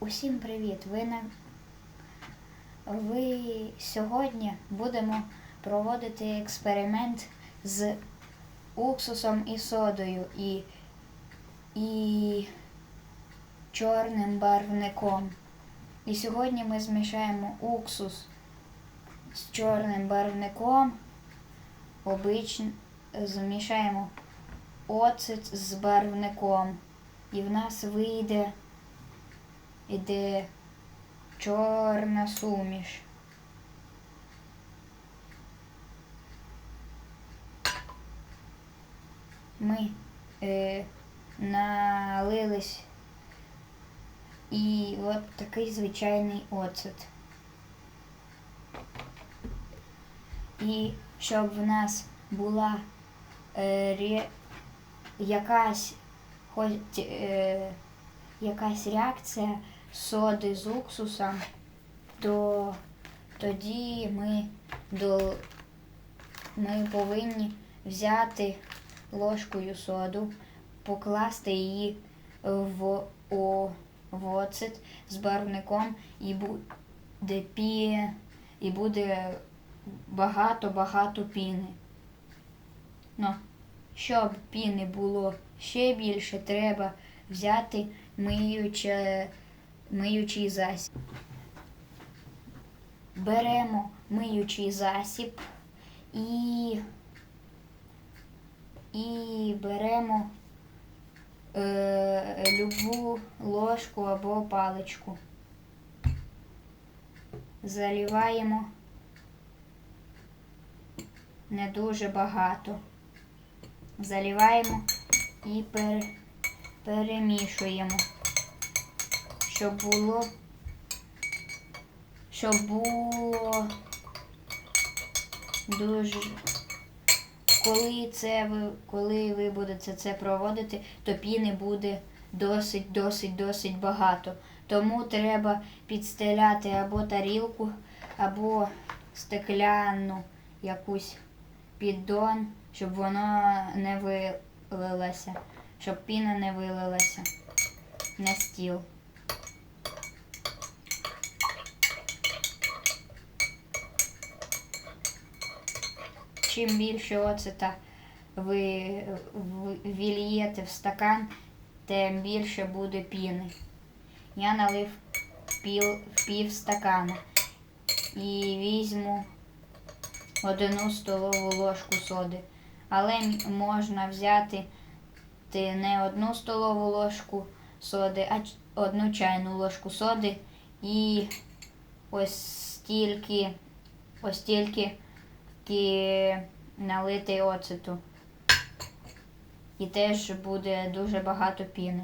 Усім привіт! Ви на ви сьогодні будемо проводити експеримент з уксусом і содою і, і чорним барвником. І сьогодні ми змішаємо уксус з чорним барвником. Обично змішаємо оцет з барвником. І в нас вийде іде чорна суміш. Ми е, налились і от такий звичайний оцет. І щоб в нас була е, ре, якась хоч е, якась реакція соди з уксусом, то тоді ми, до, ми повинні взяти ложкою соду, покласти її в, оцет з барвником і буде пі, і буде багато-багато піни. Ну, щоб піни було ще більше, треба взяти миюче, миючий засіб. Беремо миючий засіб і, і беремо е, любу ложку або паличку. Заливаємо не дуже багато. Заливаємо і пере, перемішуємо, щоб було, щоб було дуже. Коли це ви, коли ви будете це проводити, то піни буде досить, досить, досить багато. Тому треба підстеляти або тарілку, або стекляну якусь піддон, щоб воно не вилилося, щоб піна не вилилася на стіл. Чим більше оцета ви вільєте в стакан, тим більше буде піни. Я налив пів, пів стакана і візьму одну столову ложку соди. Але можна взяти ти не одну столову ложку соди, а одну чайну ложку соди і ось стільки, ось стільки кі- налити оцету. І теж буде дуже багато піни.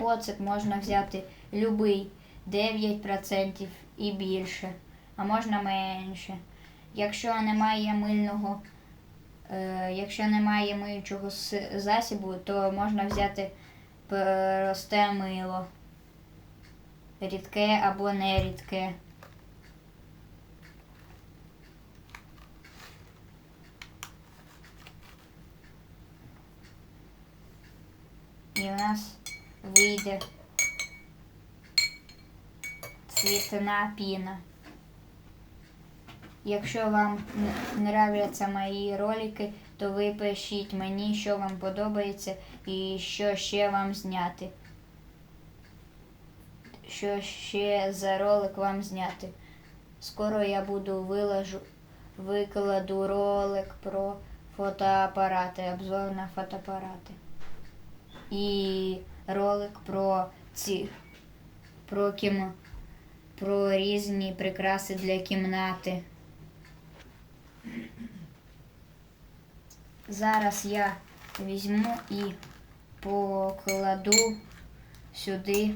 Оцет можна взяти любий 9% і більше, а можна менше. Якщо немає мильного, е, якщо немає миючого засібу, то можна взяти просте мило. Рідке або нерідке. І у нас вийде цвітна піна. Якщо вам нравляться мої ролики, то ви пишіть мені, що вам подобається і що ще вам зняти. Що ще за ролик вам зняти. Скоро я буду виложу, викладу ролик про фотоапарати, обзор на фотоапарати. І ролик про ці про кім, про різні прикраси для кімнати. Зараз я візьму і покладу сюди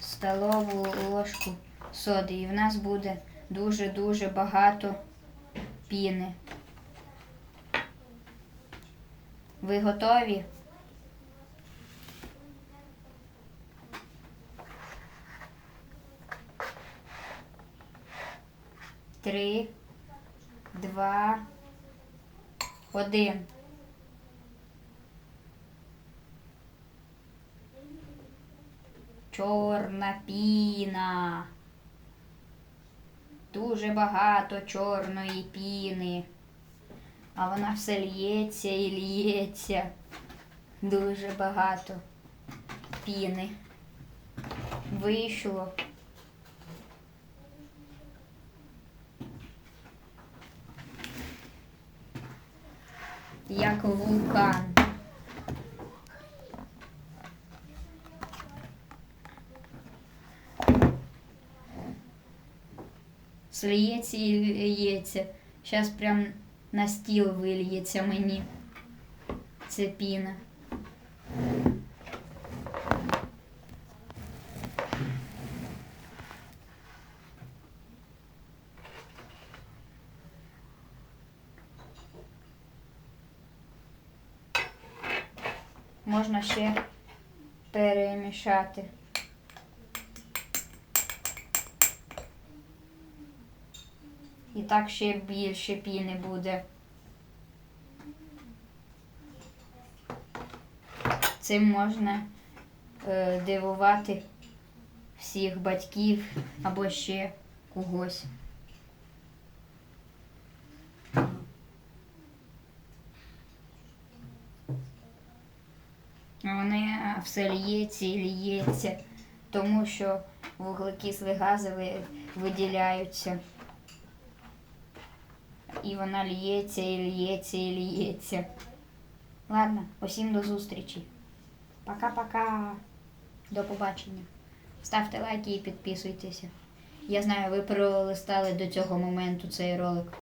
столову ложку соди. І в нас буде дуже-дуже багато піни. Ви готові? три, два, один. Чорна піна. Дуже багато чорної піни. А вона все лється і лється. Дуже багато піни. Вийшло. Як вулкан. Сліється і лється. Зараз прям на стіл вильється мені. Це піна. Можна ще перемішати. І так ще більше піни буде. Цим можна е, дивувати всіх батьків або ще когось. Вони е, все ліється і ліється, тому що вуглекислі гази виділяються. І вона ліється, і ліється, і ліється. Ладно, усім до зустрічі. Пока-пока. До побачення. Ставте лайки і підписуйтеся. Я знаю, ви пролистали до цього моменту цей ролик.